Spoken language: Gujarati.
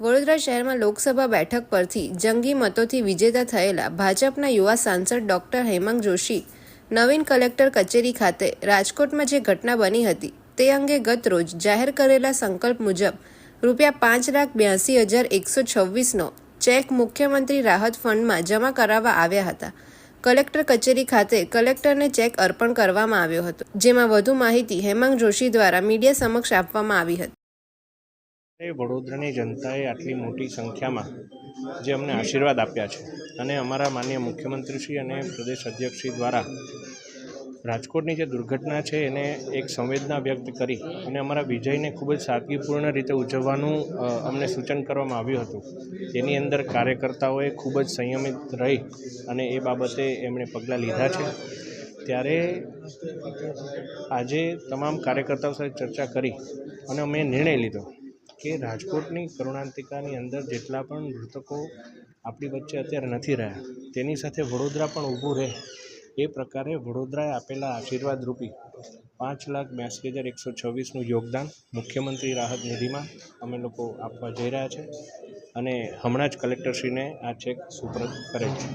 વડોદરા શહેરમાં લોકસભા બેઠક પરથી જંગી મતોથી વિજેતા થયેલા ભાજપના યુવા સાંસદ ડોક્ટર હેમાંગ જોશી, નવીન કલેક્ટર કચેરી ખાતે રાજકોટમાં જે ઘટના બની હતી તે અંગે ગત રોજ જાહેર કરેલા સંકલ્પ મુજબ રૂપિયા પાંચ લાખ બ્યાસી હજાર એકસો છવ્વીસનો ચેક મુખ્યમંત્રી રાહત ફંડમાં જમા કરાવવા આવ્યા હતા. કલેક્ટર કચેરી ખાતે કલેક્ટરને ચેક અર્પણ કરવામાં આવ્યો હતો, જેમાં વધુ માહિતી હેમાંગ જોશી દ્વારા મીડિયા સમક્ષ આપવામાં આવી હતી. એ વડોદરાની જનતાએ આટલી મોટી સંખ્યામાં જે અમને આશીર્વાદ આપ્યા છે અને અમારા માન્ય મુખ્યમંત્રીશ્રી અને પ્રદેશ અધ્યક્ષશ્રી દ્વારા રાજકોટની જે દુર્ઘટના છે એને એક સંવેદના વ્યક્ત કરી અને અમારા વિજયને ખૂબ જ સાદગીપૂર્ણ રીતે ઉજવવાનું અમને સૂચન કરવામાં આવ્યું હતું. તેની અંદર કાર્યકર્તાઓએ ખૂબ જ સંયમિત રહી અને એ બાબતે એમણે પગલાં લીધા છે. ત્યારે આજે તમામ કાર્યકર્તાઓ સાથે ચર્ચા કરી અને અમે નિર્ણય લીધો. કે રાજકોટની કરુણાંતિકાની અંદર જેટલા પણ મૃતકો આપણી વચ્ચે અત્યારે નથી રહ્યા, તેની સાથે વડોદરા પણ ઊભું રહે. એ પ્રકારે વડોદરાએ આપેલા આશીર્વાદ રૂપી પાંચ લાખ બ્યાસી હજાર એકસો છવ્વીસનું યોગદાન મુખ્યમંત્રી રાહત નિધિમાં અમે લોકો આપવા જઈ રહ્યા છે અને હમણાં જ કલેક્ટરશ્રીને આ ચેક સુપ્રત કરે છે.